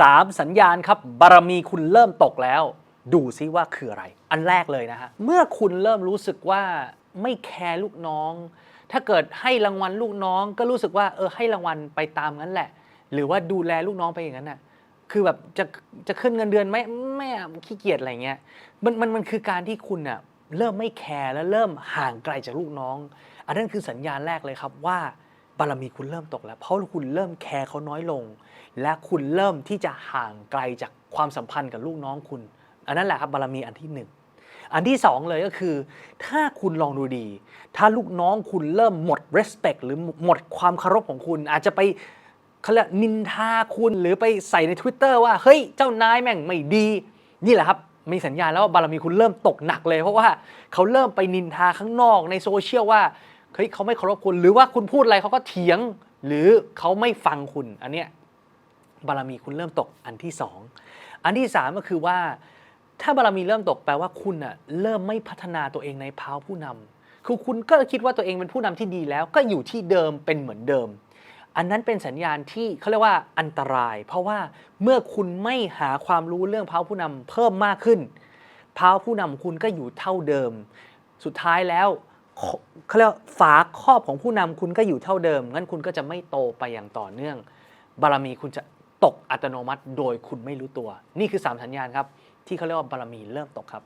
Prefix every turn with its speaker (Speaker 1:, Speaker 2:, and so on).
Speaker 1: 3 สัญญาณครับ บารมีคุณเริ่มตกแล้ว ดูซิว่าคืออะไร อันแรกเลยนะฮะ เมื่อคุณเริ่มรู้สึกว่าไม่แคร์ลูกน้อง ถ้าเกิดให้รางวัลลูกน้องก็รู้สึกว่าเออให้รางวัลไปตามนั้นแหละ หรือว่าดูแลลูกน้องไปอย่างนั้นน่ะคือแบบจะจะขึ้นเงินเดือนไหมไม่ขี้เกียจอะไรเงี้ยมันมันมันคือการที่คุณอะเริ่มไม่แคร์และเริ่มห่างไกลจากลูกน้อง อันนั้นคือสัญญาณแรกเลยครับว่า บารมีคุณเริ่มตกแล้ว เพราะคุณเริ่มแคร์เขาน้อยลง และคุณเริ่มที่จะห่างไกลจากความสัมพันธ์กับลูกน้องคุณ อันนั้นแหละครับบารมีอันที่หนึ่งอันที่สองเลยก็คือ ถ้าคุณลองดูดี ถ้าลูกน้องคุณเริ่มหมด respect หรือหมดความเคารพของคุณ อาจจะไปเขาเรียกนินทาคุณหรือไปใส่ใน Twitter ว่า เฮ้ย เจ้านายแม่งไม่ดี นี่แหละครับมีสัญญาณแล้วว่าบารมีคุณเริ่มตกหนักเลย เพราะว่าเขาเริ่มไปนินทาข้างนอกในโซเชียลว่า เฮ้ยเขาไม่เคารพคุณ หรือว่าคุณพูดอะไรเขาก็เถียง หรือเขาไม่ฟังคุณ อันเนี้ยบารมีคุณเริ่มตกอันที่สองอันที่สามก็คือว่า ถ้าบารมีเริ่มตกแปลว่าคุณอะเริ่มไม่พัฒนาตัวเองในพาวผู้นำคือคุณก็คิดว่าตัวเองเป็นผู้นำที่ดีแล้ว ก็อยู่ที่เดิมเป็นเหมือนเดิม อันนั้นเป็นสัญญาณที่เขาเรียกว่าอันตราย เพราะว่าเมื่อคุณไม่หาความรู้เรื่องพาวผู้นำเพิ่มมากขึ้นพาวผู้นำคุณก็อยู่เท่าเดิม สุดท้ายแล้ว เขาเรียกฝาครอบของผู้นำคุณก็อยู่เท่าเดิมงั้นคุณก็จะไม่โตไปอย่างต่อเนื่อง บารมีคุณจะตกอัตโนมัติ โดยคุณไม่รู้ตัว นี่คือ 3 สัญญาณครับ ที่เขาเรียกว่าบารมีเริ่มตกครับ